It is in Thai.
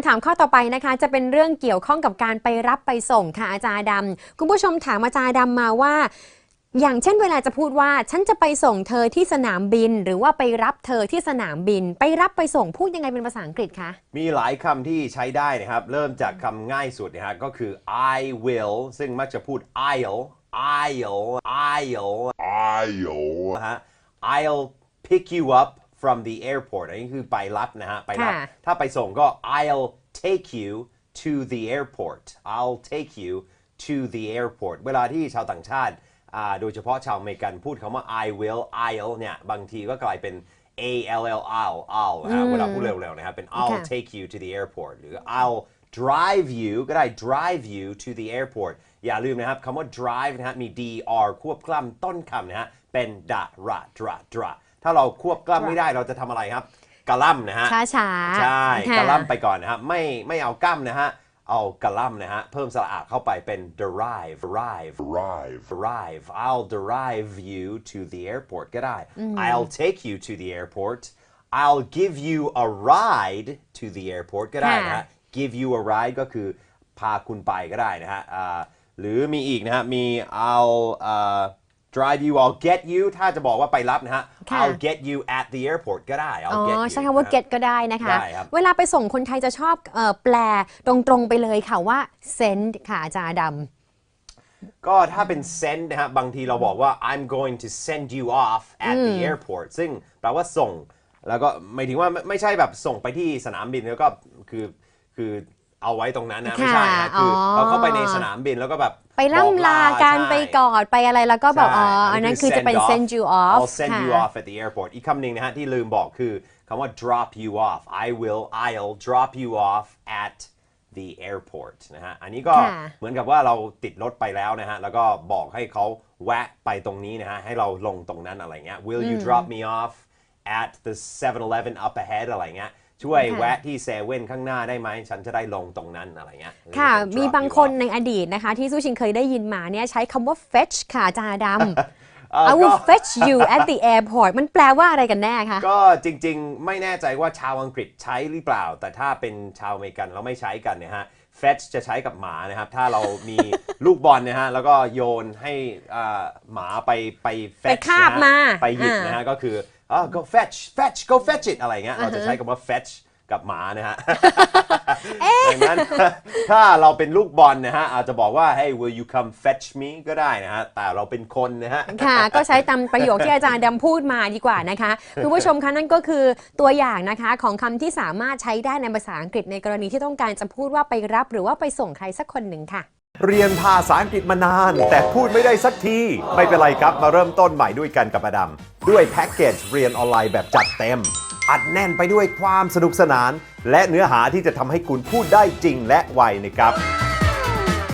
ำถามข้อต่อไปนะคะ จะเป็นเรื่องเกี่ยวข้องกับการไปรับไปส่งค่ะอาจารย์ดำคุณผู้ชมถามอาจารย์ดำมาว่า อย่างเช่นเวลาจะพูดว่า ฉันจะไปส่งเธอที่สนามบิน หรือว่าไปรับเธอที่สนามบิน ไปรับไปส่งพูดยังไงเป็นภาษาอังกฤษคะมีหลายคำที่ใช้ได้นะครับ เริ่มจากคำง่ายสุดนะฮะก็คือ I will ซึ่งมักจะพูด I'll I'll I'll I'll นะฮะ I'll pick you up from the airport อันนี้คือไปรับนะฮะ ไปรับ ค่ะ ถ้าไปส่งก็ I'll take you to the airport I'll take you to the airport เวลาที่ชาวต่างชาติอ่าโดยเฉพาะชาวอเมริกันพูดคำว่า I will I'll เนี่ย บางทีก็กลายเป็น A L L I'll I'll นะฮะเวลาพูดเร็วๆนะครับ เป็น I'll ค่ะ take you to the airport หรือ I'll drive you ก็ได้ drive you to the airport อย่าลืมนะครับคำว่า drive นะฮะมี dr ควบกล้ำต้นคำนะฮะเป็น da ra dra dra ถ้าเราควบกล้ำไม่ได้เราจะทำอะไรครับกะล่ำนะฮะช้าช้าๆใช่ค่กะล่ำไปก่อนนะครับไม่ไม่เอากล้ำนะฮะเอากะล่ำนะฮะเพิ่มสระอาเข้าไปเป็น derive derive arrive, derive I'll derive you to the airport ก็ได้ I'll take you to the airport I'll give you a ride to the airport ก็ได้นะฮะ give you a ride ก็คือพาคุณไปก็ได้นะฮะอ่าหรือมีอีกนะฮะมี I'll uh, drive you I'll get you ถ้าจะบอกว่าไปรับนะฮะ ค่ะ I'll get you at the airport ก็ได้ อ๋ I'll get อ you ใช้คำว่านะฮะ get ก็ได้นะคะ ได้ครับ เวลาไปส่งคนไทยจะชอบเอ่อแปลตรงๆไปเลยค่ะว่า send ค่ะอาจารย์ดำก็ถ้าเป็น send นะฮะบางทีเราบอกว่า I'm going to send you off at the airport ซึ่งแปลว่าส่ง แล้วก็หมายถึงว่าไม่ไม่ใช่แบบส่งไปที่สนามบินแล้วก็คือคือ เอาไว้ตรงนั้นนะไม่ใช่นะคือออ เราเข้าไปในสนามบินแล้วก็แบบไปล่ำลาการใช่ไปกอดไปอะไรแล้วก็แบบใช่อ๋ออันนั้นคือจะเป็น send you off I'll send you ค่ะ off at the airport อีกคำหนึ่งนะฮะที่ลืมบอกคือคำว่า drop you off I will I'll drop you off at the airport นะฮะ อันนี้ก็ค่ะเหมือนกับว่าเราติดรถไปแล้วนะฮะ แล้วก็บอกให้เขาแวะไปตรงนี้นะฮะ ให้เราลงตรงนั้นอะไรเงี้ย Will you drop me off at the 7-Eleven up ahead อะไรเงี้ย ช่วยค่ะแวะที่เซเว่นข้างหน้าได้ไหมฉันจะได้ลงตรงนั้นอะไรเงี้ยค่ะ Drop มี you บางคน off ในอดีตนะคะ ที่สู้ชิงเคยได้ยินมาเนี่ยใช้คำว่า fetch ค่ะอาจารย์ดำเอ่อ I ก็ will fetch you at the airport มันแปลว่าอะไรกันแน่คะ ก็จริงๆ ไม่แน่ใจว่าชาวอังกฤษใช้หรือเปล่า แต่ถ้าเป็นชาวอเมริกันเราไม่ใช้กันนะฮะ fetch จะใช้กับหมานะครับ ถ้าเรามีลูกบอลนะฮะ แล้วก็โยนให้อ่าหมาไปไป fetch ไปคาบนะฮะมาไปหยิบอ่านนะฮะ ก็คือ อ่า go fetch fetch go fetch it อะไรเงี้ยเราจะใช้คำว่า fetch กับหมานะฮะ ดังนั้นถ้าเราเป็นลูกบอลนะฮะ อาจจะบอกว่า hey will you come fetch me ก็ได้นะฮะ แต่เราเป็นคนนะฮะ ค่ะ ก็ใช้ตามประโยคที่อาจารย์ดำพูดมาดีกว่านะคะ คุณผู้ชมคะนั่นก็คือตัวอย่างนะคะของคำที่สามารถใช้ได้ในภาษาอังกฤษในกรณีที่ต้องการจะพูดว่าไปรับหรือว่าไปส่งใครสักคนหนึ่งค่ะเรียนภาษาอังกฤษมานาน แต่พูดไม่ได้สักที ไม่เป็นไรครับ มาเริ่มต้นใหม่ด้วยกันกับอดัม ด้วยแพ็กเกจเรียนออนไลน์แบบจัดเต็ม อัดแน่นไปด้วยความสนุกสนาน และเนื้อหาที่จะทำให้คุณพูดได้จริงและไวนะครับ